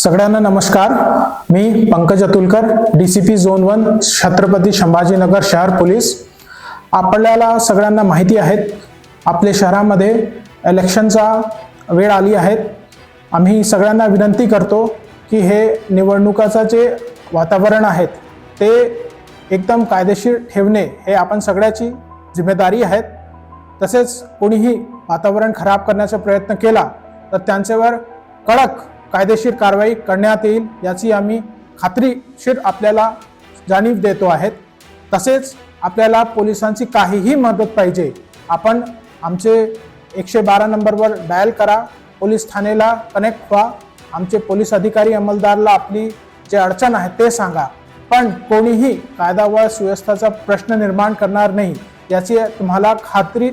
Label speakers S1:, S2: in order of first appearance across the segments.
S1: सगळ्यांना नमस्कार. मी Pankaj Atulkar D C P zone one Chhatrapati Sambhajinagar शहर पोलीस. आपल्याला सगळ्यांना माहिती आहेत आपल्या शहरामध्ये इलेक्शनचा वेळ आली आहे. आम्ही सगळ्यांना विनंती करतो की हे निवडणुकाचं जे वातावरण आहेत ते एकदम कायदेशीर ठेवणे हे आपण सगळ्याची जिम्मेदारी आहेत. तसेच कोणीही वातावरण खराब करण्याचा प्रयत्न केला तर त्यांच्यावर कडक कायदेशीर कारवाई करण्यात येईल याची आम्ही खात्रीशीर आपल्याला जाणीव देतो आहेत. तसेच आपल्याला पोलिसांची काहीही मदत पाहिजे आपण आमचे एकशे बारा नंबरवर डायल करा पोलीस ठाणेला कनेक्ट व्हा आमचे पोलीस अधिकारी अंमलदारला आपली जे अडचण आहे ते सांगा. पण कोणीही कायदा व सुव्यवस्थेचा प्रश्न निर्माण करणार नाही याची तुम्हाला खात्री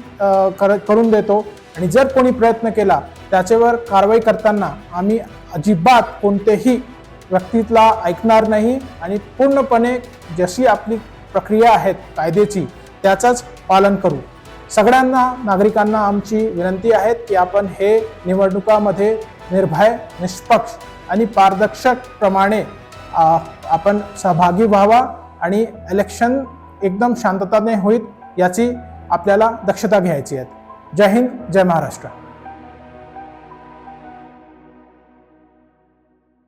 S1: कर करून देतो. आणि जर कोणी प्रयत्न केला त्याच्यावर कारवाई करताना आम्ही अजिबात कोणतेही व्यक्तीतला ऐकणार नाही आणि पूर्णपणे जशी आपली प्रक्रिया आहेत कायद्याची त्याचंच पालन करू. सगळ्यांना नागरिकांना आमची विनंती आहे की आपण हे निवडणुकामध्ये निर्भय निष्पक्ष आणि पारदर्शक प्रमाणे आपण सहभागी व्हावा आणि इलेक्शन एकदम शांतताने होईल याची आपल्याला दक्षता घ्यायची आहे. जय हिंद जय महाराष्ट्र.